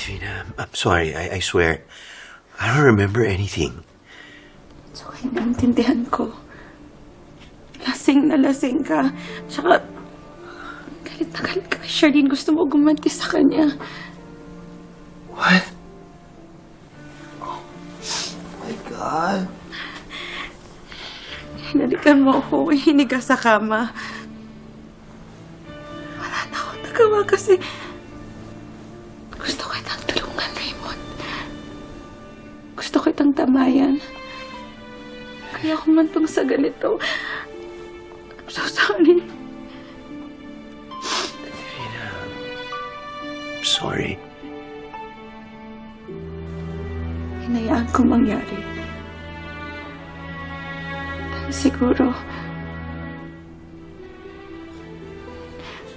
Divina, I'm, I'm sorry. I, I swear. I don't remember anything. So, naintindihan ko. Lasing na lasing ka. Tsaka, galit na galit ka. Charlene, gusto mo gumanti sa kanya. What? Oh my God. Hinalikan mo ako, hinig ka sa kama. Wala na akong nagawa kasi gusto ko itang tulungan, Raymond. Gusto ko itang tamayan. Kaya kumantong sa ganito. I'm so sorry. I'm sorry. Hinayaan ko mangyari. Dahil siguro,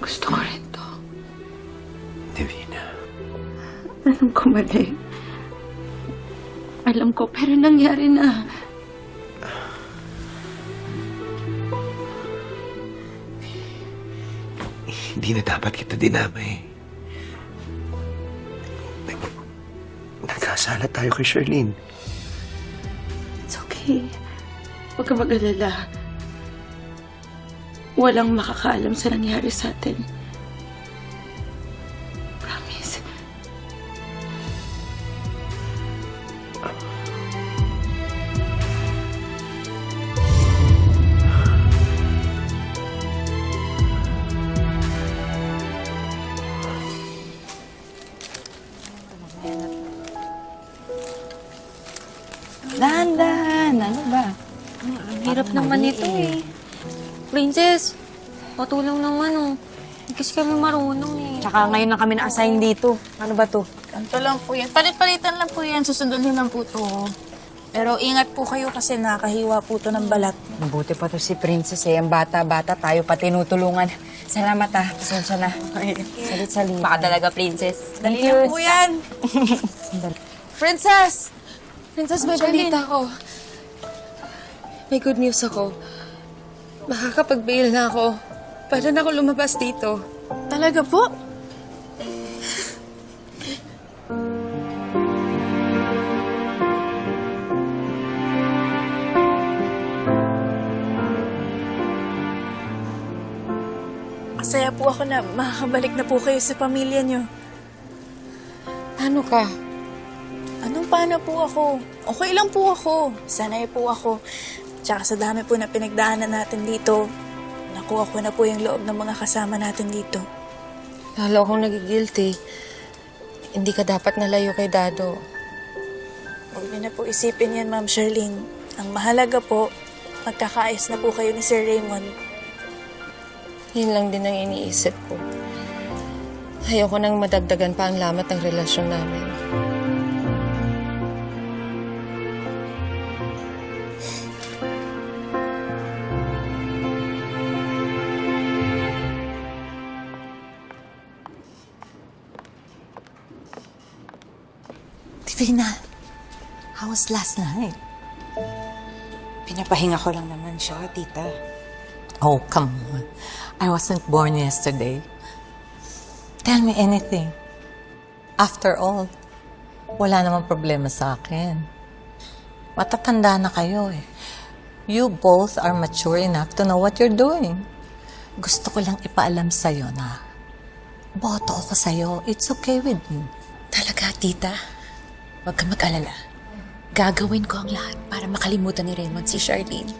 gusto ko Mali. Alam ko, pero nangyari na. Hindi na dapat kita dinamay. Nag- Nagkasala tayo kay Charlene. It's okay. Huwag ka mag-alala. Walang makakaalam sa nangyari sa atin. Hirap naman ito eh. Princess, patulong naman oh. Hindi kasi kami marunong eh. Tsaka ngayon lang kami na-assign dito. Ano ba to? Ganito lang po yan. Palit-palitan lang po yan. Susunduin lang po to. Pero ingat po kayo kasi nakahiwa po to ng balat. Mabuti pa to si Princess eh. Ang bata-bata, tayo pa tinutulungan. Salamat ah. Pasensya na. Salit-salit. Baka talaga, princess. Thank Dali lang po yan. Princess! Princess, may balita ako. May good news ako. Makakapag-bail na ako. Pwede na ako lumabas dito. Talaga po? Masaya po ako na makakabalik na po kayo sa pamilya niyo. Paano ka? Anong paano po ako? Okay lang po ako. Sanay po ako. Tsaka sa dami po na pinagdaanan natin dito, nakuha ko na po yung loob ng mga kasama natin dito. Lalo akong nagigilty. Hindi ka dapat nalayo kay Dado. Huwag niyo na po isipin yan, Ma'am Charlene. Ang mahalaga po, magkakaayos na po kayo ni Sir Raymond. Yun lang din ang iniisip ko. Ayoko nang madagdagan pa ang lamat ng relasyon namin. Divina, how was last night? Pinapahinga ko lang naman siya, tita. Oh, come on. I wasn't born yesterday. Tell me anything. After all, wala namang problema sa akin. Matatanda na kayo eh. You both are mature enough to know what you're doing. Gusto ko lang ipaalam sa'yo na boto ako sa'yo. It's okay with me. Talaga, tita. Huwag ka mag-alala. Gagawin ko ang lahat para makalimutan ni Raymond si Charlene.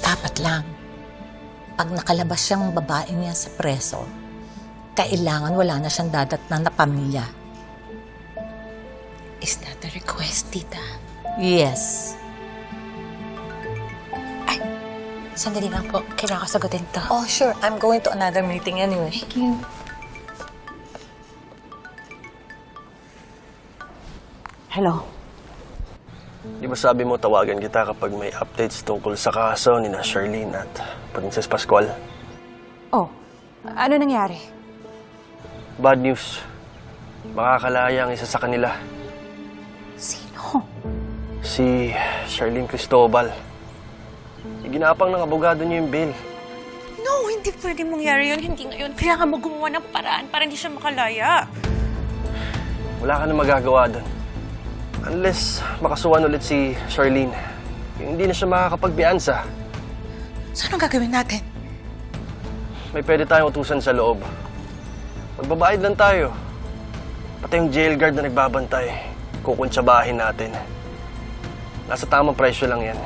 Dapat lang. Pag nakalabas siyang babae niya sa preso, kailangan wala na siyang dadatnan na pamilya. Is that a request, tita? Yes. Sandali lang po. Kailangan ko sagutin to. Oh, sure. I'm going to another meeting anyway. Thank you. Hello. Di ba sabi mo tawagan kita kapag may updates tungkol sa kaso ni na Charlene at Princess Pascual? Oh, ano nangyari? Bad news. Makakalaya ang isa sa kanila. Sino? Si Charlene Cristobal. Iginapang ng abogado niyo yung bail. No, hindi pwede mangyari yun. Hindi ngayon. Kailangan mo gumawa ng paraan para hindi siya makalaya. wala ka na magagawa doon. Unless makasuhan ulit si Charlene. Yung hindi na siya makakapagbiansa. So anong gagawin natin? May pwede tayong utusan sa loob. Magbabayad lang tayo. Pati yung jail guard na nagbabantay, kukuntsabahin natin. Nasa tamang presyo lang yan.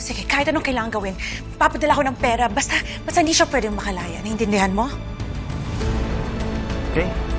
Sige, kahit anong kailangan gawin, papadala ko ng pera. Basta, basta hindi siya pwedeng makalaya. Naintindihan mo? Okay?